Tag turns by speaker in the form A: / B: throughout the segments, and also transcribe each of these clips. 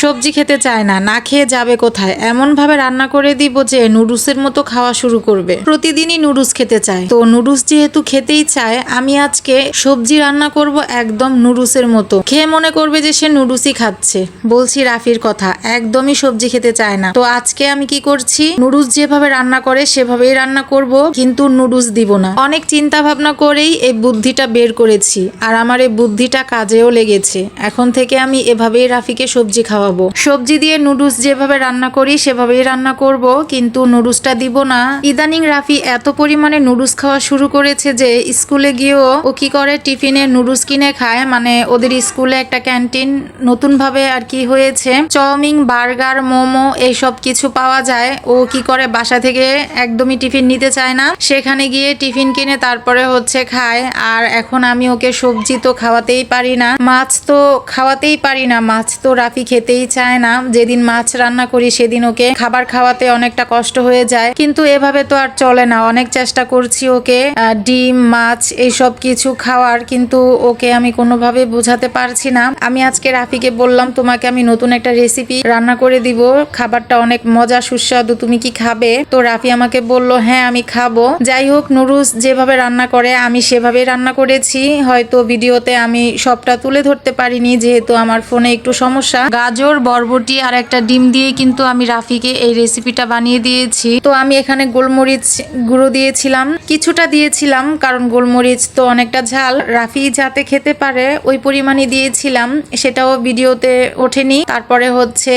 A: সবজি খেতে চায় না না খেয়ে যাবে কোথায়? এমন ভাবে রান্না করে দিব যে নুডলসের মতো খাওয়া শুরু করবে। প্রতিদিনই নুডলস খেতে চায়। তো নুডলস যেহেতু খেতেই চায়, আমি আজকে সবজি রান্না করব একদম নুডলসের মতো। খেয়ে মনে করবে যে সে নুডলসই খাচ্ছে। বলছি রাফির কথা, একদমই সবজি খেতে চায় না। তো আজকে আমি কি করছি? নুডলস যেভাবে রান্না করে, সেভাবেই রান্না করব, কিন্তু নুডলস দিব না। অনেক চিন্তা ভাবনা করেই এই বুদ্ধিটা বের করেছি, আর আমার এই বুদ্ধিটা কাজেও লেগেছে। এখন থেকে আমি এভাবেই রাফিকে সবজি খাওয়াবো। সবজি দিয়ে নুডলস যেভাবে রান্না করি, সেভাবেই রান্না করব, কিন্তু নুডলসটা দিব না। ইদানিং রাফি এত পরিমাণে নুডলস খাওয়া শুরু করেছে যে স্কুলে গিয়েও ও কি করে টিফিনে নুডলস কিনে খায়। মানে ওদের স্কুলে একটা ক্যান্টিন নতুন ভাবে আর কি হয়েছে। চাউমিন, বার্গার, মোমো এইসব কিছু পাওয়া যায়। ও কি করে বাসা থেকে একদমই টিফিন নিতে চায় না। সেখানে গিয়ে টিফিন কিনে তারপরে হচ্ছে খায়। আর এখন আমি ওকে সবজি তো খাওয়াতেই পারি না। মাছ তো খাওয়াতেই পারি না। মাছ তো রাফি খেতেই চায় না। যেদিন মাছ রান্না করি, সেদিন ওকে খাবার খাওয়াতে অনেকটা কষ্ট হয়ে যায়। কিন্তু এভাবে তো আর চলে না। অনেক চেষ্টা করছি ওকে ডিম, মাছ এইসব কিছু খাওয়ার, কিন্তু ওকে আমি কোনোভাবে বোঝাতে পারছি না। আমি আজকে রাফিকে বললাম, তোমাকে আমি নতুন একটা রেসিপি রান্না করে দিব। খাবারটা অনেক মজা সুস্বাদু। তুমি কি খাবে? তো রাফি আমাকে বলল হ্যাঁ আমি খাব। যাই হোক নুডলস যেভাবে রান্না করে, আমি সেভাবেই রান্না করেছি। হয়তো ভিডিওতে আমি সবটা তুলে ধরতে পারিনি, যেহেতু আমার ফোনে একটু সমস্যা। গাজর বরবটি আর একটা ডিম দিয়ে কিন্তু আমি রাফিকে এই রেসিপিটা বানিয়ে দিয়েছি। তো আমি এখানে গোলমরিচ গুঁড়ো দিয়েছিলাম। কিছুটা দিয়েছিলাম, কারণ গোলমরিচ তো অনেকটা ঝাল। রাফি যাতে খেতে পারে, ওই পরিমাণে দিয়েছিলাম। সেটাও ভিডিওতে ওঠেনি। তারপরে হচ্ছে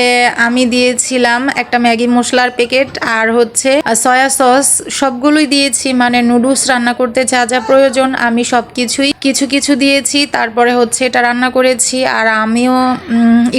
A: আমি দিয়েছিলাম একটা ম্যাগি মশলার প্যাকেট আর হচ্ছে সয়া সস। সবগুলোই দিয়েছি মানে নুডলস রান্না করতে যা যা প্রয়োজন আমি সব কিছুই কিছু কিছু দিয়েছি। তারপরে হচ্ছে এটা রান্না করেছি। আর আমিও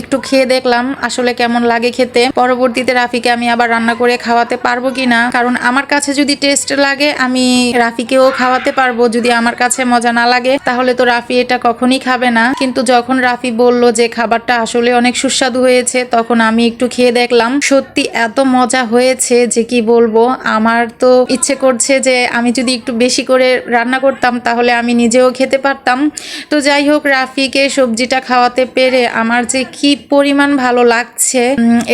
A: একটু খেয়ে দেখলাম আসলে কেমন লাগে খেতে। পরবর্তীতে রাফিকে আমি আবার রান্না করে খাওয়াতে পারব কিনা। কারণ আমার কাছে যদি টেস্ট লাগে, আমি রাফিকেও খাওয়াতে পারব। যদি আমার কাছে মজা না লাগে, তাহলে তো রাফি এটা কখনই খাবে না। কিন্তু যখন রাফি বলল যে খাবারটা আসলে অনেক সুস্বাদু হয়েছে, তখন আমি একটু খেয়ে দেখলাম, সত্যি এত মজা হয়েছে যে কি বলব, আমার তো ইচ্ছে করছে যে আমি যদি একটু বেশি করে রান্না করতাম, তাহলে আমি নিজেও খেতে পারতাম। তো যাই হোক, রাফিকে সবজিটা খাওয়াতে পেরে আমার যে কি পরিমাণ ভালো লাগছে।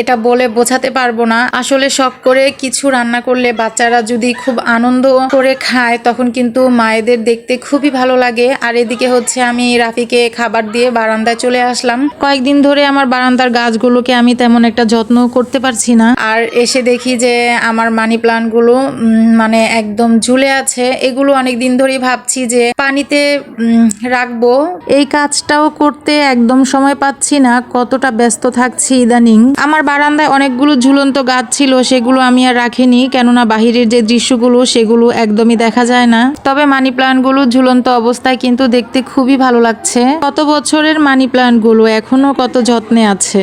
A: এটা বলে বোঝাতে পারব না। আসলে শখ করে কিছু রান্না করলে বাচ্চারা যদি খুব আনন্দ করে খায়, তখন কিন্তু মায়েদের দেখতে খুবই ভালো লাগে। আর এদিকে হচ্ছে আমি রাফিকে খাবার দিয়ে বারান্দায় চলে আসলাম। কয়েকদিন ধরে আমার বারান্দার গাছগুলোকে আমি তেমন একটা যত্ন করতে পারছি না। আর এসে দেখি যে আমার মানি প্লান্টগুলো মানে একদম ঝুলে আছে। এগুলো অনেক দিন ধরেই ভাবছি যে পানিতে রাখব। এই কাজটাও করতে একদম সময় পাচ্ছি না। কতটা ব্যস্ত থাকছি ইদানিং। আমার বারান্দায় অনেকগুলো ঝুলন্ত গাছ ছিল, সেগুলো আমি আর রাখিনি, কেননা বাহিরের যে দৃশ্যগুলো, সেগুলো একদমই দেখা যায় না। তবে মানি প্লান্টগুলো ঝুলন্ত অবস্থায় কিন্তু দেখতে খুবই ভালো লাগছে। কত বছরের মানি প্লান্টগুলো এখনও কত যত্নে আছে।